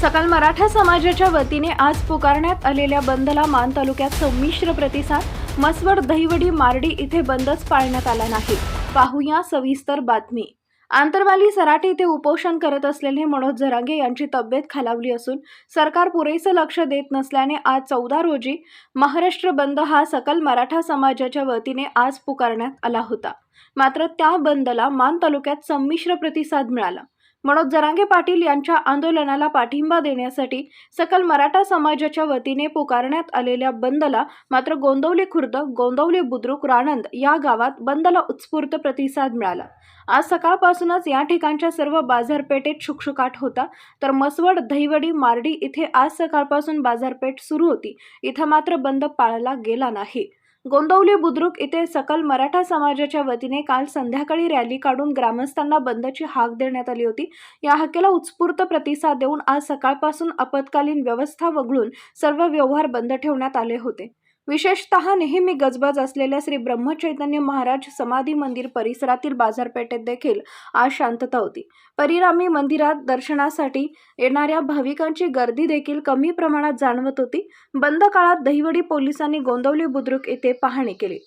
सकल मराठा समाजाच्या वतीने आज पुकारण्यात आलेल्या बंदला मान तालुक्यात संमिश्र प्रतिसाद मसवड दहिवडी मार्डी इथे बंदच पाळण्यात आला नाही. पाहूया सविस्तर बातमी. आंतरवाली सराटे इथे उपोषण करत असलेले मनोज जरांगे यांची तब्येत खालावली असून सरकार पुरेसं लक्ष देत नसल्याने आज चौदा रोजी महाराष्ट्र बंद हा सकल मराठा समाजाच्या वतीने आज पुकारण्यात आला होता. मात्र त्या बंदला मान तालुक्यात संमिश्र प्रतिसाद मिळाला. मनोज जरांगे पाटील यांच्या आंदोलनाला पाठिंबा देण्यासाठी सकल मराठा समाजाच्या वतीने पुकारण्यात आलेल्या बंदला मात्र गोंदवली खुर्द गोंदवली बुद्रुक राणंद या गावात बंदला उत्स्फूर्त प्रतिसाद मिळाला. आज सकाळपासूनच या ठिकाणच्या सर्व बाजारपेठेत शुकशुकाट होता. तर मसवड दहिवडी मार्डी इथे आज सकाळपासून बाजारपेठ सुरू होती. इथं मात्र बंद पाळला गेला नाही. गोंदवली बुद्रुक इथे सकल मराठा समाजाच्या वतीने काल संध्याकाळी रॅली काढून ग्रामस्थांना बंदची हाक देण्यात आली होती. या हाकेला उत्स्फूर्त प्रतिसाद देऊन आज सकाळपासून आपत्कालीन व्यवस्था वगळून सर्व व्यवहार बंद ठेवण्यात आले होते. विशेषतः नेहमी गजबज असलेल्या श्री ब्रह्मचैतन्य महाराज समाधी मंदिर परिसरातील बाजारपेठेत देखील आज शांतता होती. परिणामी मंदिरात दर्शनासाठी येणाऱ्या भाविकांची गर्दी देखील कमी प्रमाणात जाणवत होती. बंद काळात दहिवडी पोलिसांनी गोंदवली बुद्रुक येथे पाहणी केली.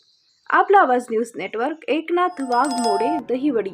आपला आवाज न्यूज नेटवर्क एकनाथ वाघ मोडे दहिवडी.